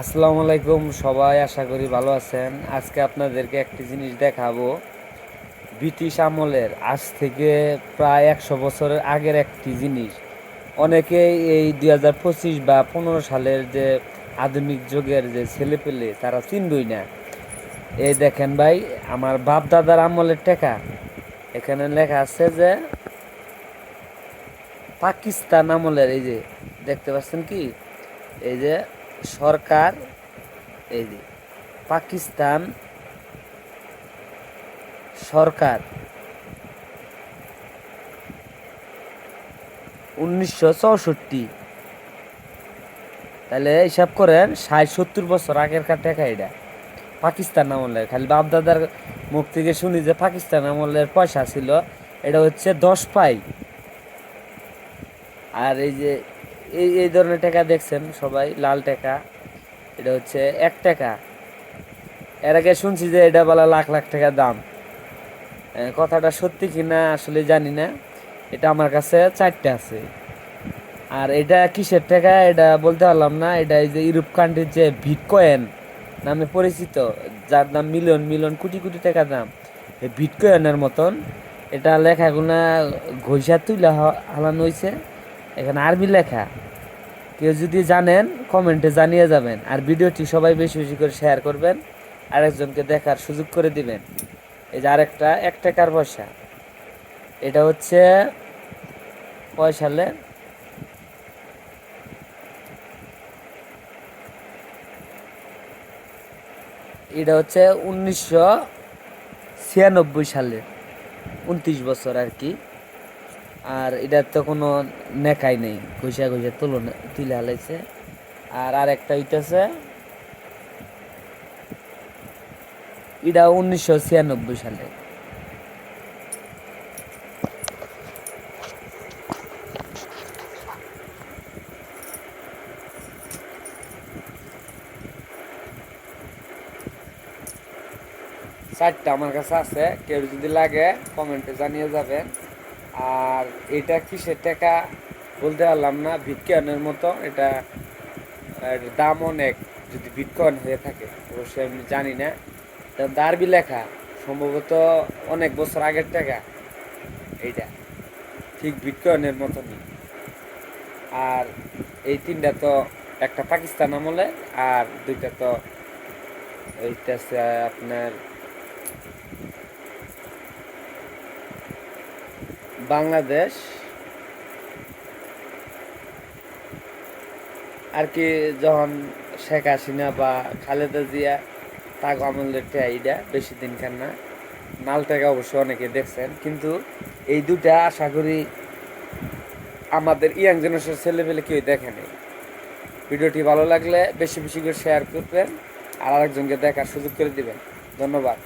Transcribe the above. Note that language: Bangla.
আসসালামু আলাইকুম, সবাই আশা করি ভালো আছেন। আজকে আপনাদেরকে একটি জিনিস দেখাবো। ব্রিটিশ আমলের আজ থেকে প্রায় একশো বছরের আগের একটি জিনিস। অনেকেই এই দুই হাজার পঁচিশ বা পনেরো সালের যে আধুনিক যুগের যে ছেলেপেলে, তারা চিনবই না। এই দেখেন ভাই, আমার বাপ দাদার আমলের টেকা। এখানে লেখা আছে যে, পাকিস্তান আমলের, এই যে, দেখতে পাচ্ছেন কি? এই যে সরকার, এই যে পাকিস্তান সরকার উনিশশো চৌষট্টি। তাহলে হিসাব করেন, ষাট, সত্তর বছর আগেরকার টাকা এটা। পাকিস্তান আমলের, খালি বাপদাদার মুখ থেকে শুনি যে পাকিস্তান আমলের পয়সা ছিল, এটা হচ্ছে দশ পাই। আর এই যে এই এই ধরনের টাকা দেখছেন সবাই, লাল টাকা। এটা হচ্ছে এক টাকা। এর আগে শুনছি যে এটা বলা লাখ লাখ টাকা দাম। কথাটা সত্যি কিনা আসলে জানি না। এটা আমার কাছে চারটে আছে। আর এটা কিসের টাকা, এটা বলতে পারলাম না। এটা এই যে ইউরোপ কান্ট্রির যে ভিটকয়েন নামে পরিচিত, যার দাম মিলিয়ন মিলিয়ন কোটি কোটি টাকা দাম। এই ভিটকয়েনের মতন। এটা লেখাগুলা ঘষা তুলে হালানো হয়েছে এখানে আরবি লেখা। কেউ যদি জানেন, কমেন্টে জানিয়ে যাবেন। আর ভিডিওটি সবাই বেশি বেশি করে শেয়ার করবেন, আরেকজনকে দেখার সুযোগ করে দিবেন। এই যে আরেকটা এক টাকার পয়সা? এটা হচ্ছে কয় সালে এটা হচ্ছে উনিশশো ছিয়ানব্বই সালে, উনত্রিশ বছর আর কি। আর এটার তো কোনো নেকাই নেই, ঘষা ঘষা তুলনা তুলে হালাইছে আর আরেকটা হইতেছে, এটা উনিশশো ছিয়ানব্বই সালে। চারটা আমার কাছে আছে, কেউ যদি লাগে কমেন্টে জানিয়ে যাবেন। আর এটা কিসের টাকা বলতে পারলাম না বিটকয়েনের মতো এটা দাম অনেক, যদি বিটকয়েন হয়ে থাকে, অবশ্যই আমি জানি না। দারবি লেখা, সম্ভবত অনেক বছর আগের টাকা, এইটা। ঠিক বিটকয়েনের মতনই। আর এই তিনটা তো একটা পাকিস্তান আমলে, আর দুইটা তো এইটা আপনার বাংলাদেশ। আর কি যখন শেখ হাসিনা বা খালেদা জিয়া তাকে আমলের এইটা বেশি দিন খান না। নাল টাকা অবশ্য অনেকে দেখছেন। কিন্তু এই দুটা আশা করি আমাদের ইয়াং জেনারেশন ছেলেপেলে কেউ দেখেনি ভিডিওটি ভালো লাগলে বেশি বেশি করে শেয়ার করবেন আর আরেকজনকে দেখার সুযোগ করে দিবেন। ধন্যবাদ।